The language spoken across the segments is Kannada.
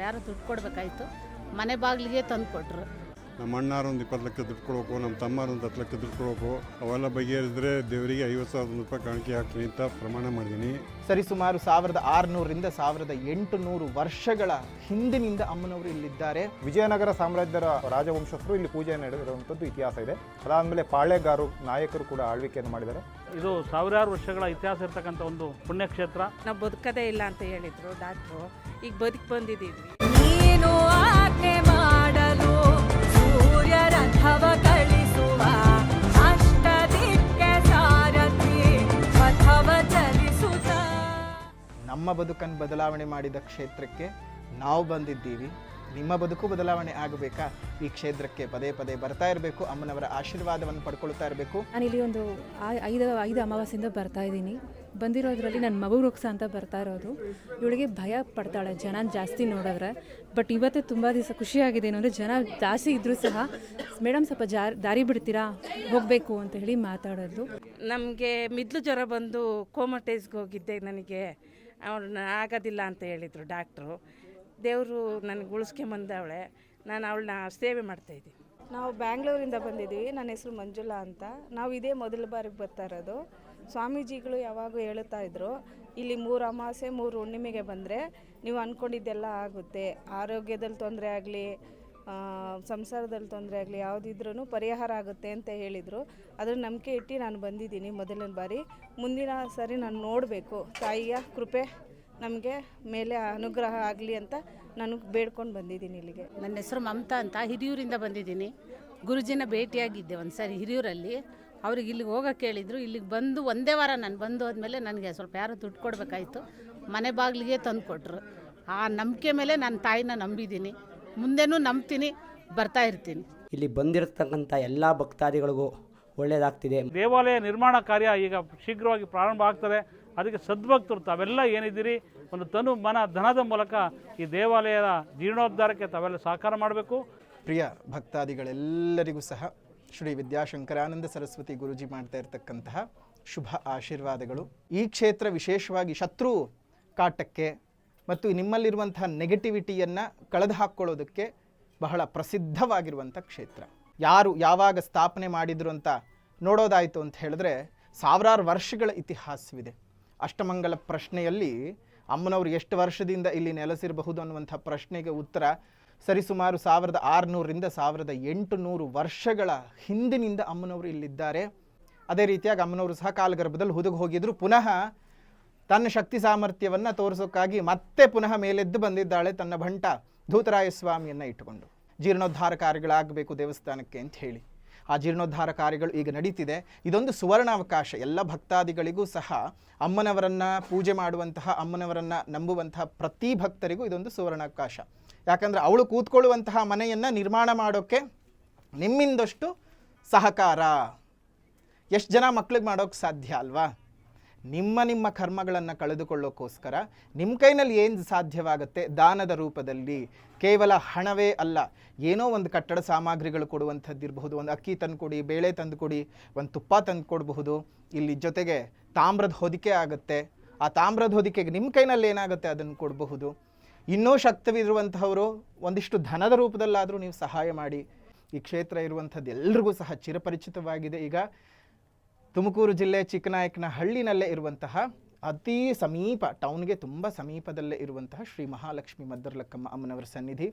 ಯಾರು ದುಡ್ಡು ಕೊಡಬೇಕಾಯ್ತು. ಮನೆ ಬಾಗಿಲಿಗೆ ತಂದು ಕೊಟ್ಟರು ನಮ್ಮ ಅಣ್ಣಾರೊಂದು ಇಪ್ಪತ್ತು ಲಕ್ಷ ದುಡ್ಡು ಕೊಡೋಕು ನಮ್ಮ ತಮ್ಮಾರೊಂದು ಹತ್ತು ಲಕ್ಷ ದುಡ್ಡು ಕೊಡ್ಬೇಕು ಅವೆಲ್ಲ ಬಗೆಹರಿಸಿದ್ರೆ ದೇವರಿಗೆ ಐವತ್ತು ಸಾವಿರದ ರೂಪಾಯಿ ಕಾಣಿಕೆ ಹಾಕ್ತೀನಿ ಅಂತ ಪ್ರಮಾಣ ಮಾಡಿದ್ದೀನಿ. ಸರಿಸುಮಾರು ಸಾವಿರದ ಆರುನೂರರಿಂದ ಸಾವಿರದ ಎಂಟುನೂರು ವರ್ಷಗಳ ಹಿಂದಿನಿಂದ ಅಮ್ಮನವರು ಇಲ್ಲಿದ್ದಾರೆ. ವಿಜಯನಗರ ಸಾಮ್ರಾಜ್ಯದ ರಾಜವಂಶಸ್ಥರು ಇಲ್ಲಿ ಪೂಜೆ ನಡೆದಿರುವಂಥದ್ದು ಇತಿಹಾಸ ಇದೆ. ಅದಾದಮೇಲೆ ಪಾಳೆಗಾರು ನಾಯಕರು ಕೂಡ ಆಳ್ವಿಕೆಯನ್ನು ಮಾಡಿದ್ದಾರೆ. ಇದು ಸಾವಿರಾರು ವರ್ಷಗಳ ಇತಿಹಾಸ ಇರತಕ್ಕಂಥ ಒಂದು ಪುಣ್ಯಕ್ಷೇತ್ರ. ನಾವು ಬದುಕದೇ ಇಲ್ಲ ಅಂತ ಹೇಳಿದ್ರು ಡಾಕ್ಟ್ರು. ಈಗ ಬದುಕಿ ಬಂದಿದ್ದೀವಿ. ನಮ್ಮ ಬದುಕನ್ನು ಬದಲಾವಣೆ ಮಾಡಿದ ಕ್ಷೇತ್ರಕ್ಕೆ ನಾವು ಬಂದಿದ್ದೀವಿ. ನಿಮ್ಮ ಬದುಕು ಬದಲಾವಣೆ ಆಗಬೇಕಾ? ಈ ಕ್ಷೇತ್ರಕ್ಕೆ ಪದೇ ಪದೇ ಬರ್ತಾ ಇರಬೇಕು. ಅಮ್ಮನವರ ಆಶೀರ್ವಾದವನ್ನು ಪಡ್ಕೊಳ್ತಾ ಇರಬೇಕು. ನಾನು ಇಲ್ಲಿ ಒಂದು ಐದು ಐದು ಅಮಾವಾಸ್ಯೆಯಿಂದ ಬರ್ತಾ ಇದ್ದೀನಿ. ಬಂದಿರೋದ್ರಲ್ಲಿ ನನ್ನ ಮಗು ರುಕ್ಸ ಅಂತ ಬರ್ತಾ ಇರೋದು. ಇವಳಿಗೆ ಭಯ ಪಡ್ತಾಳೆ ಜನ ಜಾಸ್ತಿ ನೋಡಿದ್ರೆ ಬಟ್ ಇವತ್ತೇ ತುಂಬ ದಿವಸ ಖುಷಿಯಾಗಿದೆ. ಏನಂದರೆ ಜನ ಜಾಸ್ತಿ ಇದ್ದರೂ ಸಹ ಮೇಡಮ್ ಸ್ವಲ್ಪ ಜಾರಿ ದಾರಿ ಬಿಡ್ತೀರಾ? ಹೋಗಬೇಕು ಅಂತ ಹೇಳಿ ಮಾತಾಡೋದು. ನಮಗೆ ಮಿದ್ಲು ಜ್ವರ ಬಂದು ಕೋಮಟೇಜ್ಗೆ ಹೋಗಿದ್ದೆ ನನಗೆ. ಅವ್ರನ್ನ ಆಗೋದಿಲ್ಲ ಅಂತ ಹೇಳಿದರು ಡಾಕ್ಟ್ರು. ದೇವರು ನನಗೆ ಉಳಿಸ್ಕೊಂಬಂದವಳೆ ನಾನು ಅವಳನ್ನ ಸೇವೆ ಮಾಡ್ತಾಯಿದ್ದೀನಿ ನಾವು ಬ್ಯಾಂಗ್ಳೂರಿಂದ ಬಂದಿದ್ದೀವಿ. ನನ್ನ ಹೆಸರು ಮಂಜುಳಾ ಅಂತ. ನಾವು ಇದೇ ಮೊದಲ ಬಾರಿಗೆ ಬರ್ತಾ ಇರೋದು. ಸ್ವಾಮೀಜಿಗಳು ಯಾವಾಗೂ ಹೇಳುತ್ತಾ ಇದ್ರು, ಇಲ್ಲಿ ಮೂರು ಅಮಾವಾಸ್ಯೆ ಮೂರು ಹುಣ್ಣಿಮೆಗೆ ಬಂದರೆ ನೀವು ಅಂದ್ಕೊಂಡಿದ್ದೆಲ್ಲ ಆಗುತ್ತೆ. ಆರೋಗ್ಯದಲ್ಲಿ ತೊಂದರೆ ಆಗಲಿ ಸಂಸಾರದಲ್ಲಿ ತೊಂದರೆ ಆಗಲಿ ಯಾವುದಿದ್ರೂ ಪರಿಹಾರ ಆಗುತ್ತೆ ಅಂತ ಹೇಳಿದರು. ಅದ್ರ ನಂಬಿಕೆ ಇಟ್ಟು ನಾನು ಬಂದಿದ್ದೀನಿ ಮೊದಲನೇ ಬಾರಿ. ಮುಂದಿನ ಸರಿ ನಾನು ನೋಡಬೇಕು. ತಾಯಿಯ ಕೃಪೆ ನಮಗೆ ಮೇಲೆ ಅನುಗ್ರಹ ಆಗಲಿ ಅಂತ ನಾನು ಬೇಡ್ಕೊಂಡು ಬಂದಿದ್ದೀನಿ ಇಲ್ಲಿಗೆ. ನನ್ನ ಹೆಸರು ಮಮತಾ ಅಂತ ಹಿರಿಯೂರಿಂದ ಬಂದಿದ್ದೀನಿ. ಗುರುಜಿನ ಭೇಟಿಯಾಗಿದ್ದೆ ಒಂದು ಸಾರಿ ಹಿರಿಯೂರಲ್ಲಿ. ಅವ್ರಿಗೆ ಇಲ್ಲಿಗೆ ಹೋಗೋಕೆ ಹೇಳಿದ್ರು ಇಲ್ಲಿಗೆ ಬಂದು ಒಂದೇ ವಾರ ನಾನು ಬಂದು ಹೋದ್ಮೇಲೆ ನನಗೆ ಸ್ವಲ್ಪ ಯಾರು ದುಡ್ಡು ಕೊಡಬೇಕಾಯಿತು. ಮನೆ ಬಾಗಿಲಿಗೆ ತಂದು ಕೊಟ್ಟರು ಆ ನಂಬಿಕೆ ಮೇಲೆ ನನ್ನ ತಾಯಿನ ನಂಬಿದ್ದೀನಿ. ಮುಂದೆನೂ ನಂಬ್ತೀನಿ ಬರ್ತಾ ಇರ್ತೀನಿ. ಇಲ್ಲಿ ಬಂದಿರತಕ್ಕಂಥ ಎಲ್ಲ ಭಕ್ತಾದಿಗಳಿಗೂ ಒಳ್ಳೆಯದಾಗ್ತಿದೆ ದೇವಾಲಯ ನಿರ್ಮಾಣ ಕಾರ್ಯ ಈಗ ಶೀಘ್ರವಾಗಿ ಪ್ರಾರಂಭ ಆಗ್ತದೆ. ಅದಕ್ಕೆ ಸದ್ಭಕ್ತರು ತಾವೆಲ್ಲ ಏನಿದ್ದೀರಿ? ಒಂದು ತನು ಮನ ಧನದ ಮೂಲಕ ಈ ದೇವಾಲಯದ ಜೀರ್ಣೋದ್ಧಾರಕ್ಕೆ ತಾವೆಲ್ಲ ಸಹಕಾರ ಮಾಡಬೇಕು. ಪ್ರಿಯ ಭಕ್ತಾದಿಗಳೆಲ್ಲರಿಗೂ ಸಹ ಶ್ರೀ ವಿದ್ಯಾಶಂಕರಾನಂದ ಸರಸ್ವತಿ ಗುರುಜಿ ಮಾಡ್ತಾ ಇರತಕ್ಕಂತಹ ಶುಭ ಆಶೀರ್ವಾದಗಳು. ಈ ಕ್ಷೇತ್ರ ವಿಶೇಷವಾಗಿ ಶತ್ರು ಕಾಟಕ್ಕೆ ಮತ್ತು ನಿಮ್ಮಲ್ಲಿರುವಂತಹ ನೆಗೆಟಿವಿಟಿಯನ್ನು ಕಳೆದು ಹಾಕ್ಕೊಳ್ಳೋದಕ್ಕೆ ಬಹಳ ಪ್ರಸಿದ್ಧವಾಗಿರುವಂಥ ಕ್ಷೇತ್ರ. ಯಾರು ಯಾವಾಗ ಸ್ಥಾಪನೆ ಮಾಡಿದ್ರು ಅಂತ ನೋಡೋದಾಯಿತು ಅಂತ ಹೇಳಿದ್ರೆ ಸಾವಿರಾರು ವರ್ಷಗಳ ಇತಿಹಾಸವಿದೆ. ಅಷ್ಟಮಂಗಲ ಪ್ರಶ್ನೆಯಲ್ಲಿ ಅಮ್ಮನವರು ಎಷ್ಟು ವರ್ಷದಿಂದ ಇಲ್ಲಿ ನೆಲೆಸಿರಬಹುದು ಅನ್ನುವಂಥ ಪ್ರಶ್ನೆಗೆ ಉತ್ತರ ಸರಿಸುಮಾರು ಸಾವಿರದ ಆರುನೂರರಿಂದ ಸಾವಿರದ ಎಂಟುನೂರು ವರ್ಷಗಳ ಹಿಂದಿನಿಂದ ಅಮ್ಮನವರು ಇಲ್ಲಿದ್ದಾರೆ. ಅದೇ ರೀತಿಯಾಗಿ ಅಮ್ಮನವರು ಸಹ ಕಾಲಗರ್ಭದಲ್ಲಿ ಹುದುಗು ಹೋಗಿದ್ರು. ಪುನಃ ತನ್ನ ಶಕ್ತಿ ಸಾಮರ್ಥ್ಯವನ್ನು ತೋರಿಸೋಕ್ಕಾಗಿ ಮತ್ತೆ ಪುನಃ ಮೇಲೆದ್ದು ಬಂದಿದ್ದಾಳೆ ತನ್ನ ಭಂಟ ಧೂತರಾಯ ಸ್ವಾಮಿಯನ್ನು ಇಟ್ಟುಕೊಂಡು. ಜೀರ್ಣೋದ್ಧಾರ ಕಾರ್ಯಗಳಾಗಬೇಕು ದೇವಸ್ಥಾನಕ್ಕೆ ಅಂತ ಹೇಳಿ. ಆ ಜೀರ್ಣೋದ್ಧಾರ ಕಾರ್ಯಗಳು ಈಗ ನಡೀತಿದೆ. ಇದೊಂದು ಸುವರ್ಣಾವಕಾಶ. ಎಲ್ಲ ಭಕ್ತಾದಿಗಳಿಗೂ ಸಹ ಅಮ್ಮನವರನ್ನು ಪೂಜೆ ಮಾಡುವಂತಹ, ಅಮ್ಮನವರನ್ನು ನಂಬುವಂತಹ ಪ್ರತಿ ಭಕ್ತರಿಗೂ ಇದೊಂದು ಸುವರ್ಣಾವಕಾಶ. ಯಾಕಂದರೆ ಅವಳು ಕೂತ್ಕೊಳ್ಳುವಂತಹ ಮನೆಯನ್ನು ನಿರ್ಮಾಣ ಮಾಡೋಕ್ಕೆ ನಿಮ್ಮಿಂದಷ್ಟು ಸಹಕಾರ. ಎಷ್ಟು ಜನ ಮಕ್ಳಿಗೆ ಮಾಡೋಕ್ಕೆ ಸಾಧ್ಯ ಅಲ್ವಾ? ನಿಮ್ಮ ನಿಮ್ಮ ಕರ್ಮಗಳನ್ನು ಕಳೆದುಕೊಳ್ಳೋಕ್ಕೋಸ್ಕರ ನಿಮ್ಮ ಕೈನಲ್ಲಿ ಏನು ಸಾಧ್ಯವಾಗುತ್ತೆ ದಾನದ ರೂಪದಲ್ಲಿ ಕೇವಲ ಹಣವೇ ಅಲ್ಲ, ಏನೋ ಒಂದು ಕಟ್ಟಡ ಸಾಮಗ್ರಿಗಳು ಕೊಡುವಂಥದ್ದು ಇರಬಹುದು, ಒಂದು ಅಕ್ಕಿ ತಂದು ಕೊಡಿ, ಬೇಳೆ ತಂದು ಕೊಡಿ, ಒಂದು ತುಪ್ಪ ತಂದು ಕೊಡಬಹುದು, ಇಲ್ಲಿ ಜೊತೆಗೆ ತಾಮ್ರದ ಹೊದಿಕೆ ಆಗುತ್ತೆ. ಆ ತಾಮ್ರದ ಹೊದಿಕೆಗೆ ನಿಮ್ಮ ಕೈನಲ್ಲಿ ಏನಾಗುತ್ತೆ ಅದನ್ನು ಕೊಡಬಹುದು. ಇನ್ನೂ ಶಕ್ತವಿರುವಂತಹವರು ಒಂದಿಷ್ಟು ಧನದ ರೂಪದಲ್ಲಾದರೂ ನೀವು ಸಹಾಯ ಮಾಡಿ. ಈ ಕ್ಷೇತ್ರ ಇರುವಂಥದ್ದು ಎಲ್ರಿಗೂ ಸಹ ಚಿರಪರಿಚಿತವಾಗಿದೆ. ಈಗ ತುಮಕೂರು ಜಿಲ್ಲೆ ಚಿಕ್ಕನಾಯಕನ ಹಳ್ಳಿನಲ್ಲೇ ಇರುವಂತಹ ಅತಿ ಸಮೀಪ, ಟೌನ್ಗೆ ತುಂಬ ಸಮೀಪದಲ್ಲೇ ಇರುವಂತಹ ಶ್ರೀ ಮಹಾಲಕ್ಷ್ಮಿ ಮದ್ದರ್ಲಕ್ಕಮ್ಮ ಅಮ್ಮನವರ ಸನ್ನಿಧಿ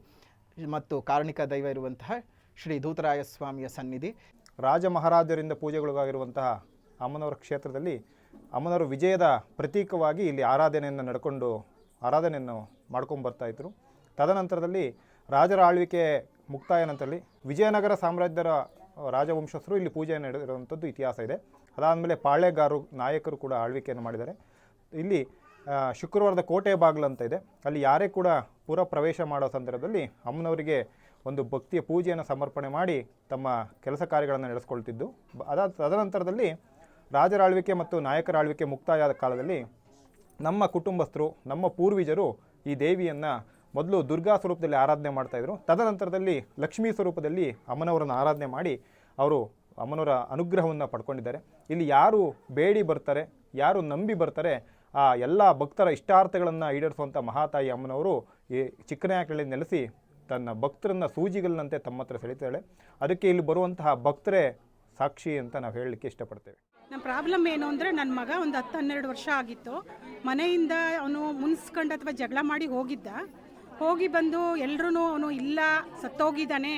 ಮತ್ತು ಕಾರಣಿಕ ದೈವ ಇರುವಂತಹ ಶ್ರೀ ಧೂತರಾಯ ಸ್ವಾಮಿಯ ಸನ್ನಿಧಿ. ರಾಜ ಮಹಾರಾಜರಿಂದ ಪೂಜೆಗೊಳಗಾಗಿರುವಂತಹ ಅಮ್ಮನವರ ಕ್ಷೇತ್ರದಲ್ಲಿ ಅಮ್ಮನವರ ವಿಜಯದ ಪ್ರತೀಕವಾಗಿ ಇಲ್ಲಿ ಆರಾಧನೆಯನ್ನು ನಡ್ಕೊಂಡು ಆರಾಧನೆಯನ್ನು ಮಾಡ್ಕೊಂಡು ಬರ್ತಾ ಇದ್ರು. ತದನಂತರದಲ್ಲಿ ರಾಜರ ಆಳ್ವಿಕೆ ಮುಕ್ತಾಯ ನಂತರದಲ್ಲಿ ವಿಜಯನಗರ ಸಾಮ್ರಾಜ್ಯದ ರಾಜವಂಶಸ್ಥರು ಇಲ್ಲಿ ಪೂಜೆ ನಡೆದಿರುವಂಥದ್ದು ಇತಿಹಾಸ ಇದೆ. ಅದಾದಮೇಲೆ ಪಾಳೆಗಾರರು ನಾಯಕರು ಕೂಡ ಆಳ್ವಿಕೆಯನ್ನು ಮಾಡಿದ್ದಾರೆ. ಇಲ್ಲಿ ಶುಕ್ರವಾರದ ಕೋಟೆ ಬಾಗಿಲು ಅಂತ ಇದೆ. ಅಲ್ಲಿ ಯಾರೇ ಕೂಡ ಪುರ ಪ್ರವೇಶ ಮಾಡೋ ಸಂದರ್ಭದಲ್ಲಿ ಅಮ್ಮನವರಿಗೆ ಒಂದು ಭಕ್ತಿಯ ಪೂಜೆಯನ್ನು ಸಮರ್ಪಣೆ ಮಾಡಿ ತಮ್ಮ ಕೆಲಸ ಕಾರ್ಯಗಳನ್ನು ನಡೆಸ್ಕೊಳ್ತಿದ್ದು. ಅದಾದ ತದನಂತರದಲ್ಲಿ ರಾಜರ ಆಳ್ವಿಕೆ ಮತ್ತು ನಾಯಕರ ಆಳ್ವಿಕೆ ಮುಕ್ತಾಯ ಕಾಲದಲ್ಲಿ ನಮ್ಮ ಕುಟುಂಬಸ್ಥರು, ನಮ್ಮ ಪೂರ್ವಜರು ಈ ದೇವಿಯನ್ನು ಮೊದಲು ದುರ್ಗಾ ಸ್ವರೂಪದಲ್ಲಿ ಆರಾಧನೆ ಮಾಡ್ತಾಯಿದ್ರು ತದನಂತರದಲ್ಲಿ ಲಕ್ಷ್ಮೀ ಸ್ವರೂಪದಲ್ಲಿ ಅಮ್ಮನವರನ್ನು ಆರಾಧನೆ ಮಾಡಿ ಅವರು ಅಮ್ಮನವರ ಅನುಗ್ರಹವನ್ನು ಪಡ್ಕೊಂಡಿದ್ದಾರೆ. ಇಲ್ಲಿ ಯಾರು ಬೇಡಿ ಬರ್ತಾರೆ, ಯಾರು ನಂಬಿ ಬರ್ತಾರೆ, ಆ ಎಲ್ಲ ಭಕ್ತರ ಇಷ್ಟಾರ್ಥಗಳನ್ನು ಈಡೇರಿಸುವಂಥ ಮಹಾತಾಯಿ ಅಮ್ಮನವರು ಈ ಚಿಕ್ಕನಾಯಕಳ್ಳಿ ನೆಲೆಸಿ ತನ್ನ ಭಕ್ತರನ್ನು ಸೂಜಿಗಳಂತೆ ತಮ್ಮ ಹತ್ರ ಸೆಳಿತಾಳೆ ಅದಕ್ಕೆ ಇಲ್ಲಿ ಬರುವಂತಹ ಭಕ್ತರೇ ಸಾಕ್ಷಿ ಅಂತ ನಾವು ಹೇಳಲಿಕ್ಕೆ ಇಷ್ಟಪಡ್ತೇವೆ. ನಮ್ಮ ಪ್ರಾಬ್ಲಮ್ ಏನು ಅಂದರೆ ನನ್ನ ಮಗ ಒಂದು ಹತ್ತು ಹನ್ನೆರಡು ವರ್ಷ ಆಗಿತ್ತು. ಮನೆಯಿಂದ ಅವನು ಮುನ್ಸ್ಕೊಂಡು ಅಥವಾ ಜಗಳ ಮಾಡಿ ಹೋಗಿದ್ದ. ಹೋಗಿ ಬಂದು ಎಲ್ಲರೂ ಅವನು ಇಲ್ಲ, ಸತ್ತೋಗಿದ್ದಾನೆ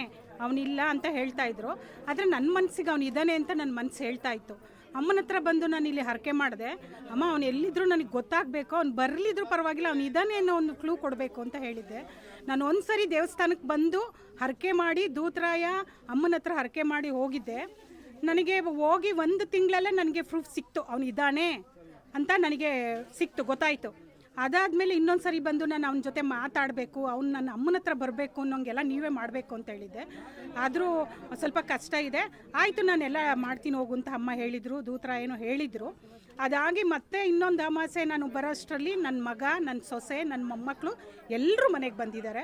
ಅವನಿಲ್ಲ ಅಂತ ಹೇಳ್ತಾ ಇದ್ರು. ಆದರೆ ನನ್ನ ಮನಸ್ಸಿಗೆ ಅವನು ಇದ್ದಾನೆ ಅಂತ ನನ್ನ ಮನಸ್ಸು ಹೇಳ್ತಾ ಇತ್ತು. ಅಮ್ಮನ ಹತ್ರ ಬಂದು ನಾನು ಇಲ್ಲಿ ಹರಕೆ ಮಾಡಿದೆ. ಅಮ್ಮ, ಅವನು ಎಲ್ಲಿದ್ರು ನನಗೆ ಗೊತ್ತಾಗಬೇಕು, ಅವ್ನು ಬರಲಿದ್ರು ಪರವಾಗಿಲ್ಲ, ಅವ್ನು ಇದ್ದಾನೆ ಅನ್ನೋ ಒಂದು ಕ್ಲೂ ಕೊಡಬೇಕು ಅಂತ ಹೇಳಿದ್ದೆ. ನಾನು ಒಂದು ಸರಿ ದೇವಸ್ಥಾನಕ್ಕೆ ಬಂದು ಹರಕೆ ಮಾಡಿ ದೂತರಾಯ ಅಮ್ಮನ ಹತ್ರ ಹರಕೆ ಮಾಡಿ ಹೋಗಿದ್ದೆ. ನನಗೆ ಹೋಗಿ ಒಂದು ತಿಂಗಳಲ್ಲೇ ನನಗೆ ಪ್ರೂಫ್ ಸಿಕ್ತು ಅವನಿದ್ದಾನೆ ಅಂತ ನನಗೆ ಸಿಕ್ತು, ಗೊತ್ತಾಯಿತು. ಅದಾದಮೇಲೆ ಇನ್ನೊಂದು ಸರಿ ಬಂದು ನಾನು ಅವನ ಜೊತೆ ಮಾತಾಡಬೇಕು, ಅವ್ನು ನನ್ನ ಅಮ್ಮನ ಹತ್ರ ಬರಬೇಕು ಅನ್ನೋಂಗೆಲ್ಲ ನೀವೇ ಮಾಡಬೇಕು ಅಂತ ಹೇಳಿದ್ದೆ. ಆದರೂ ಸ್ವಲ್ಪ ಕಷ್ಟ ಇದೆ. ಆಯಿತು, ನಾನೆಲ್ಲ ಮಾಡ್ತೀನಿ ಹೋಗು ಅಂತ ಅಮ್ಮ ಹೇಳಿದರು, ದೂತ್ರ ಏನೋ ಹೇಳಿದರು. ಅದಾಗಿ ಮತ್ತೆ ಇನ್ನೊಂದು ಅಮಾಸೆ ನಾನು ಬರೋಷ್ಟರಲ್ಲಿ ನನ್ನ ಮಗ ನನ್ನ ಸೊಸೆ ನನ್ನ ಮೊಮ್ಮಕ್ಕಳು ಎಲ್ಲರೂ ಮನೆಗೆ ಬಂದಿದ್ದಾರೆ.